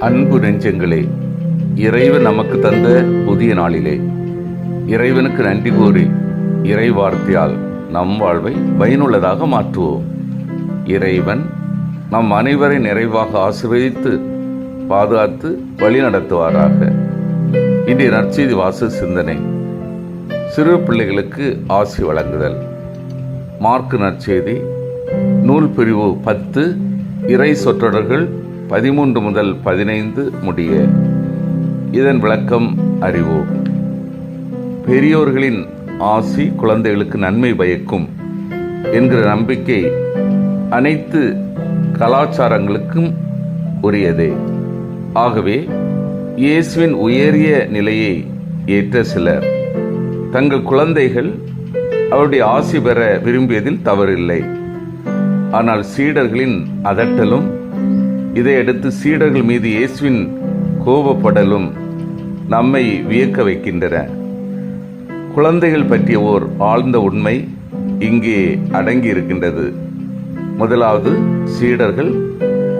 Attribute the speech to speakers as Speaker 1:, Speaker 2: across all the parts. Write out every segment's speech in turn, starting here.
Speaker 1: அன்பு நெஞ்சங்களே இறைவன் நமக்கு தந்த புதிய நாளிலே. இறைவனுக்கு நன்றி கூறி இறை வார்த்தையால் நம் வாழ்வை பயனுள்ளதாக மாற்றுவோம். இறைவன் நம் அனைவரை நிறைவாக ஆசிர்வதித்து பாதுகாத்து வழிநடத்துவாராக. இன்றைய நற்செய்தி வாச சிந்தனை. சிறு பிள்ளைகளுக்கு ஆசி வழங்குதல். மார்க்கு நற்செய்தி நூல் பிரிவு பத்து இறை சொற்றொடர்கள் பதிமூன்று முதல் பதினைந்து முடிய இதன் விளக்கம் அறிவோம் பெரியோர்களின் ஆசி குழந்தைகளுக்கு நன்மை பயக்கும் என்கிற நம்பிக்கை அனைத்து கலாச்சாரங்களுக்கும் உரியதே. ஆகவே இயேசுவின் உயரிய நிலையை ஏற்ற சிலர். தங்கள் குழந்தைகள் அவருடைய ஆசி பெற விரும்பியதில் தவறில்லை. ஆனால் சீடர்களின் அதட்டலும் இதையடுத்து சீடர்கள் மீது இயேசுவின் கோபப்படலும் நம்மை வியக்க வைக்கின்றன. குழந்தைகள் பற்றிய ஓர் ஆழ்ந்த உண்மை இங்கே அடங்கி இருக்கின்றது முதலாவது சீடர்கள்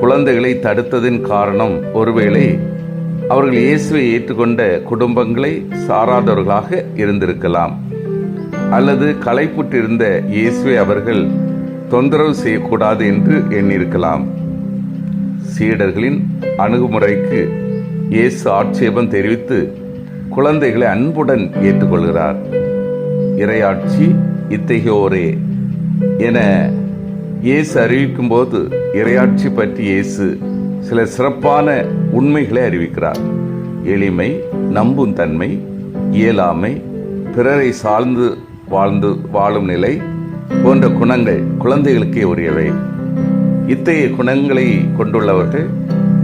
Speaker 1: குழந்தைகளை தடுத்ததின் காரணம் ஒருவேளை அவர்கள் இயேசுவை ஏற்றுக்கொண்ட குடும்பங்களை சாராதவர்களாக இருந்திருக்கலாம். அல்லது களைப்புற்றிருந்த இயேசுவை அவர்கள் தொந்தரவு செய்யக்கூடாது என்று எண்ணியிருக்கலாம். சீடர்களின் அணுகுமுறைக்கு இயேசு ஆட்சேபம் தெரிவித்து குழந்தைகளை அன்புடன் ஏற்றுக்கொள்கிறார். இறையாட்சி இத்தகையோரே என இயேசு அறிவிக்கும் போது இறையாட்சி பற்றி இயேசு சில சிறப்பான உண்மைகளை அறிவிக்கிறார். எளிமை நம்பும் தன்மை இயலாமை பிறரை சார்ந்து வாழ்ந்து வாழும் நிலை போன்ற குணங்கள் குழந்தைகளுக்கே உரியவை. இத்தகைய குணங்களை கொண்டுள்ளவர்கள்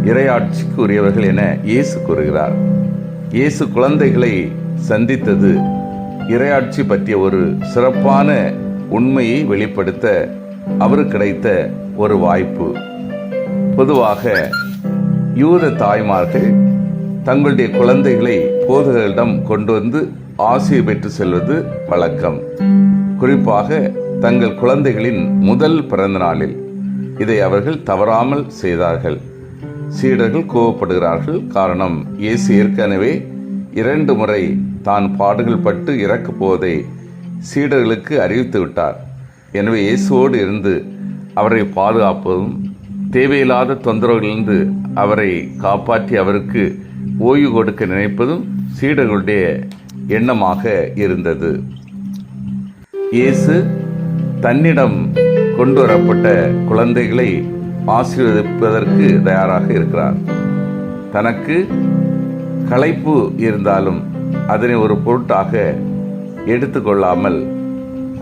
Speaker 1: இறையாட்சிக்கு உரியவர்கள் என இயேசு கூறுகிறார். இயேசு குழந்தைகளை சந்தித்தது இறையாட்சி பற்றிய ஒரு சிறப்பான உண்மையை வெளிப்படுத்த அவரு கிடைத்த ஒரு வாய்ப்பு. பொதுவாக யூத தாய்மார்கள் தங்களுடைய குழந்தைகளை போதகர்களிடம் கொண்டு வந்து ஆசிரியர் பெற்று செல்வது வழக்கம். குறிப்பாக தங்கள் குழந்தைகளின் முதல் பிறந்த நாளில். இதை அவர்கள் தவறாமல் செய்தார்கள். சீடர்கள் கோவப்படுகிறார்கள். காரணம் இயேசு ஏற்கனவே இரண்டு முறை தான் பாடுகள் பட்டு இறக்கு போவதை சீடர்களுக்கு அறிவித்து விட்டார். எனவே இயேசுவோடு இருந்து அவரை பாதுகாப்பதும் தேவையில்லாத தொந்தரவுகளிலிருந்து அவரை காப்பாற்றி அவருக்கு ஓய்வு கொடுக்க நினைப்பதும் சீடர்களுடைய எண்ணமாக இருந்தது. இயேசு தன்னிடம் கொண்டு வரப்பட்ட குழந்தைகளை ஆசீர்வதிப்பதற்கு தயாராக இருக்கிறார். தனக்கு களைப்பு இருந்தாலும் அதனை ஒரு பொருட்டாக எடுத்துக்கொள்ளாமல்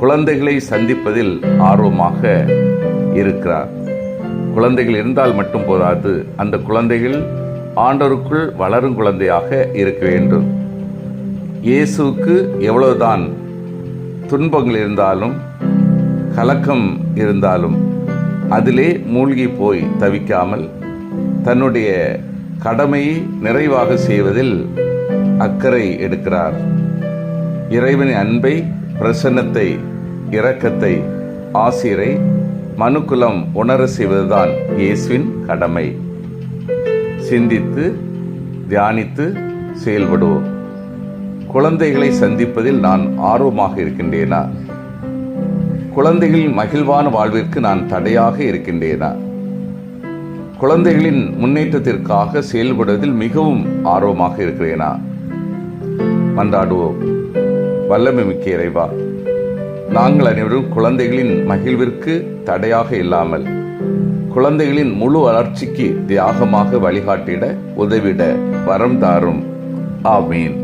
Speaker 1: குழந்தைகளை சந்திப்பதில் ஆர்வமாக இருக்கிறார். குழந்தைகள் இருந்தால் மட்டும் போதாது அந்த குழந்தைகள் ஆண்டோருக்குள் வளரும் குழந்தையாக இருக்க வேண்டும். இயேசுவுக்கு எவ்வளவுதான் துன்பங்கள் இருந்தாலும் கலக்கம் இருந்தாலும் அதிலே மூழ்கி போய் தவிக்காமல் தன்னுடைய கடமையை நிறைவாக செய்வதில் அக்கறை எடுக்கிறார். இறைவனின் அன்பை பிரசன்னத்தை இரக்கத்தை ஆசிரை மனுக்குலம் உணர செய்வதுதான் இயேசுவின் கடமை. சிந்தித்து தியானித்து செயல்படுவோம். குழந்தைகளை சந்திப்பதில் நான் ஆர்வமாக இருக்கின்றேனா? குழந்தைகளின் மகிழ்வான வாழ்விற்கு நான் தடையாக இருக்கின்றேனா? குழந்தைகளின் முன்னேற்றத்திற்காக செயல்படுவதில் மிகவும் ஆர்வமாக இருக்கிறேனா? மன்றாடுவோம் வல்லமை மிக்க இறைவா நாங்கள் அனைவரும் குழந்தைகளின் மகிழ்விற்கு தடையாக இல்லாமல் குழந்தைகளின் முழு வளர்ச்சிக்கு தியாகமாக வழிகாட்டிட உதவிட வரம் தாரும். ஆமீன்.